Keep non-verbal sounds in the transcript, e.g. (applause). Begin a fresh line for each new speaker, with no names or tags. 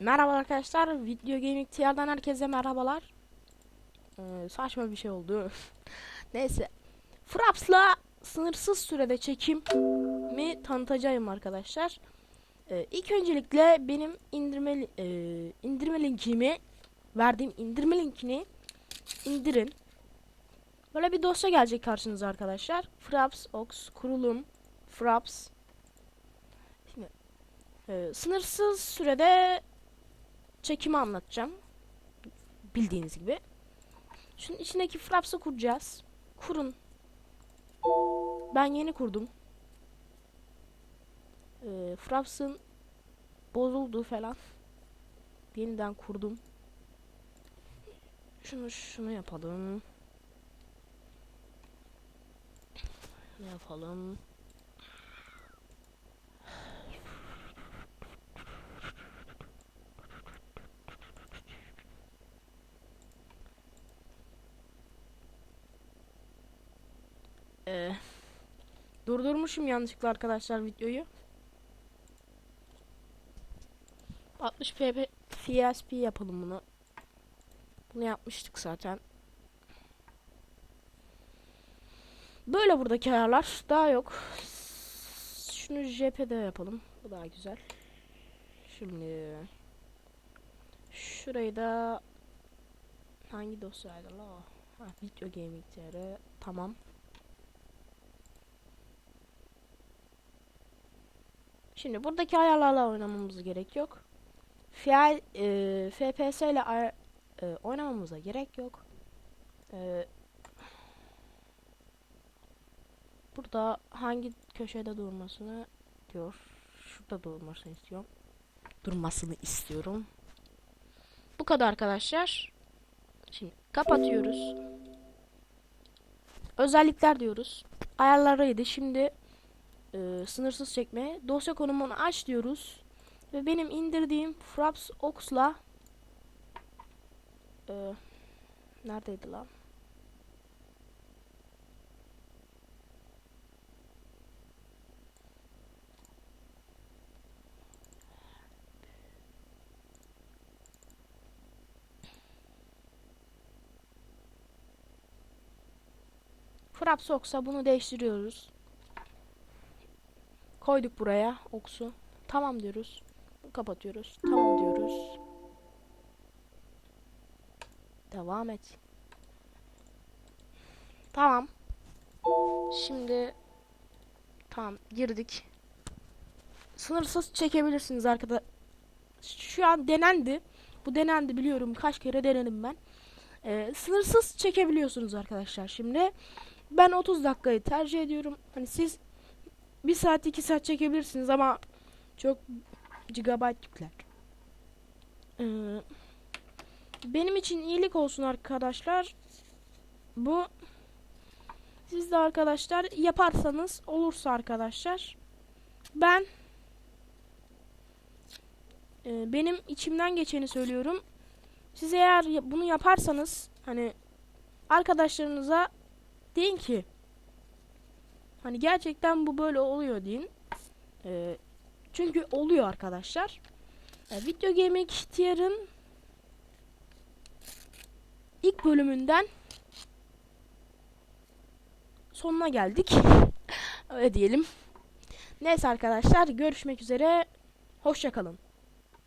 Merhaba arkadaşlar, Video Gaming TR'dan herkese merhabalar. Ee, saçma bir şey oldu. (laughs) Neyse. Fraps'la sınırsız sürede çekimi tanıtacağım arkadaşlar. Ee, ilk öncelikle benim indirme e, indirme linkimi verdiğim indirme linkini indirin. Böyle bir dosya gelecek karşınıza arkadaşlar. Fraps Ox kurulum Fraps Şimdi e, sınırsız sürede çekimi anlatacağım. Bildiğiniz gibi. Şunun içindeki Fraps'ı kuracağız. Kurun. Ben yeni kurdum. Ee, Fraps'ın bozuldu falan. Yeniden kurdum. Şunu şunu yapalım. Ne yapalım? Ee, durdurmuşum yanlışlıkla arkadaşlar videoyu. 60 pp FSP yapalım bunu. Bunu yapmıştık zaten. Böyle buradaki ayarlar. Daha yok. Şunu JP'de yapalım. Bu daha güzel. Şimdi şurayı da hangi dosyaydı la? Ha, video gaming tr. Tamam. Şimdi buradaki ayarlarla oynamamız gerek yok. Fiel, e, FPS ile e, oynamamıza gerek yok. E, burada hangi köşede durmasını diyor. Şurada durmasını istiyorum. Durmasını istiyorum. Bu kadar arkadaşlar. Şimdi kapatıyoruz. Özellikler diyoruz. Ayarlarıydı. Şimdi e, sınırsız çekme. Dosya konumunu aç diyoruz. Ve benim indirdiğim Fraps Ox'la e, neredeydi lan? Fraps Ox'a bunu değiştiriyoruz. Koyduk buraya Ox'u. Tamam diyoruz. Kapatıyoruz. Tamam diyoruz. Devam et. Tamam. Şimdi tamam girdik. Sınırsız çekebilirsiniz arkada. Şu an denendi. Bu denendi biliyorum. Kaç kere denedim ben. Ee, sınırsız çekebiliyorsunuz arkadaşlar. Şimdi ben 30 dakikayı tercih ediyorum. Hani siz 1 saat 2 saat çekebilirsiniz ama çok gigabyte yükler. Ee, benim için iyilik olsun arkadaşlar. Bu siz de arkadaşlar yaparsanız olursa arkadaşlar ben e, benim içimden geçeni söylüyorum. Siz eğer bunu yaparsanız hani arkadaşlarınıza deyin ki hani gerçekten bu böyle oluyor deyin. Ee, çünkü oluyor arkadaşlar. E, Video Gaming Tier'ın ilk bölümünden sonuna geldik. (laughs) Öyle diyelim. Neyse arkadaşlar görüşmek üzere. Hoşçakalın.